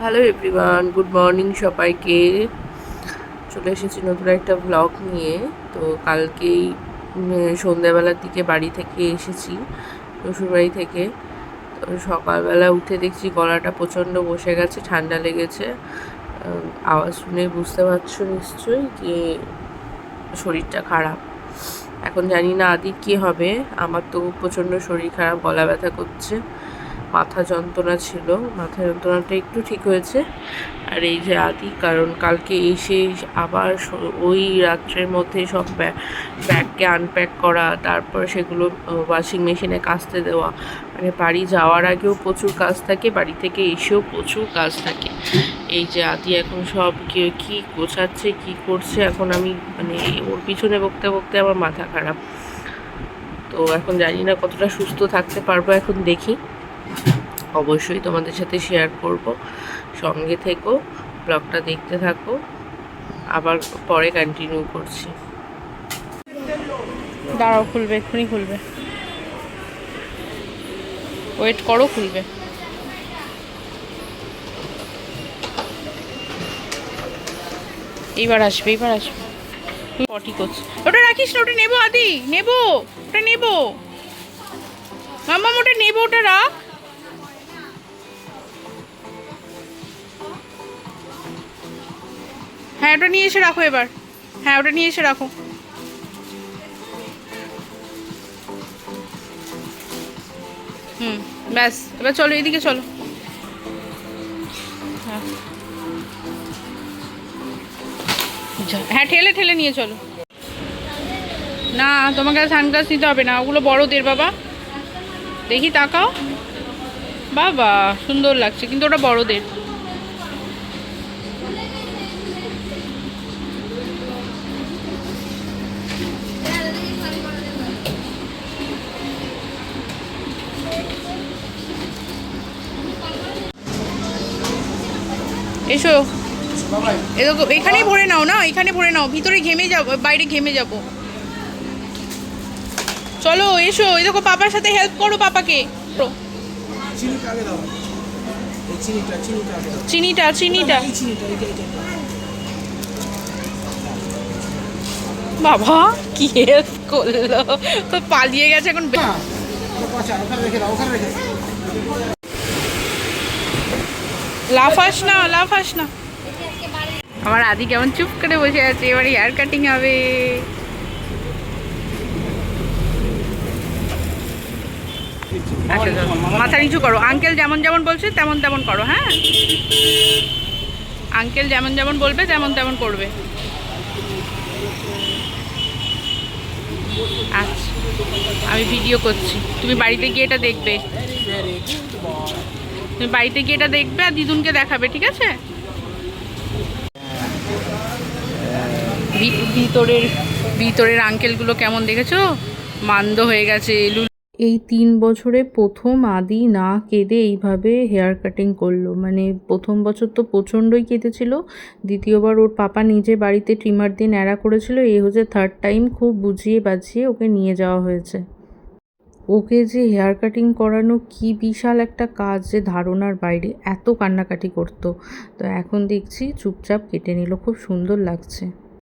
Hello everyone good morning সবাইকে। চলে এসেছি নতুন একটা ব্লগ নিয়ে। তো কালকেই সন্ধ্যাবেলার দিকে বাড়ি থেকে এসেছি, শ্বশুরবাড়ি থেকে। তো সকালবেলা উঠে দেখছি গলাটা প্রচণ্ড বসে গেছে, ঠান্ডা লেগেছে। আওয়াজ শুনে বুঝতে পারছ নিশ্চয়ই যে শরীরটা খারাপ। এখন জানি না আদি কী হবে। আমার তো প্রচণ্ড শরীর খারাপ, গলা ব্যথা করছে। মাথা যন্ত্রণা ছিল। মাথা যন্ত্রণাটা একটু ঠিক হয়েছে। আর এই যে আদি, কারণ কালকে এসে আবার ওই রাত্রের মধ্যে সব ব্যা- ব্যাগকে আনপ্যাক করা, তারপর সেগুলো ওয়াশিং মেশিনে কাচতে দেওয়া। মানে বাড়ি যাওয়ার আগেও প্রচুর কাজ থাকে, বাড়ি থেকে এসেও প্রচুর কাজ থাকে। এই যে আদি এখন সব কী গোছাচ্ছে, কী করছে, এখন আমি মানে ওর পিছনে বকতে বকতে আমার মাথা খারাপ। তো এখন জানি না কতটা সুস্থ থাকতে পারব, এখন দেখি। অবশ্যই তোমাদের সাথে শেয়ার করব। সঙ্গে থেকো ব্লগটা দেখতে থাকো। আবার পরে কন্টিনিউ করছি। দাঁড়াও, খুলবে, এক্ষুনি খুলবে। ওয়েট করো, খুলবে। এইবার আসবে এইবার আসবে। পটি করছে। ওটা রাখিস না, ওটা নেব, আদি। নেব, ওটা নেব। মাম্মা, ওটা নেব, ওটা রাখ। হ্যাঁ ওটা নিয়ে এসে রাখো এবার। হ্যাঁ ওটা নিয়ে এসে রাখো। হুম, ব্যাস, এবার চলো, এদিকে চলো। হ্যাঁ। হ্যাঁ ঠেলে ঠেলে নিয়ে চলো। না, তোমাকে সানগ্লাস নিতে হবে না, ওগুলো বড়দের, বাবা। দেখি, তাকাও। বাবা, সুন্দর লাগছে, কিন্তু ওটা বড়দের। এসো। এরকম এখানেই ভরে নাও না? এখানে ভরে নাও। ভিতরে ঘেমে যাব, বাইরে ঘেমে যাব। চলো, এসো। এই দেখো, পাপার সাথে হেল্প করো পাপাকে। চিনিটা চিনিটা। বাবা, কি হেল্প করল? তো পালিয়ে গেছে এখন বে- না ওটা পচা ওখানে রেখে দাও ওখানে রেখে দাও লাফাস না লাফাস না। আমার আদি কেমন চুপ করে বসে আছে, এবার হেয়ার কাটিং হবে। আচ্ছা। মাথা নিচু করো আঙ্কেল যেমন যেমন বলছে, তেমন তেমন করো হ্যাঁ? আঙ্কেল যেমন যেমন বলবে, তেমন তেমন করবে। আচ্ছা আমি ভিডিও করছি। তুমি বাড়িতে গিয়ে এটা দেখবে। বাড়িতে গিয়ে এটা দেখবে আর দিদুনকে দেখাবে, ঠিক আছে? ভিতরের ভিতরের আঙ্কেলগুলো কেমন দেখেছ? মান্দ হয়ে গেছে এই তিন বছরে প্রথম আদি না কেঁদে এইভাবে হেয়ার কাটিং করল। মানে প্রথম বছর তো প্রচণ্ডই কেঁদেছিল, দ্বিতীয়বার ওর পাপা নিজে বাড়িতে ট্রিমার দিয়ে ন্যাড়া করেছিল এই হচ্ছে থার্ড টাইম খুব বুঝিয়ে বাজিয়ে ওকে নিয়ে যাওয়া হয়েছে। ওকে যে হেয়ার কাটিং করানো কি বিশাল একটা কাজ যে ধারণার বাইরে এত কান্নাকাটি করতো। তো এখন দেখছি চুপচাপ কেটে নিল, খুব সুন্দর লাগছে।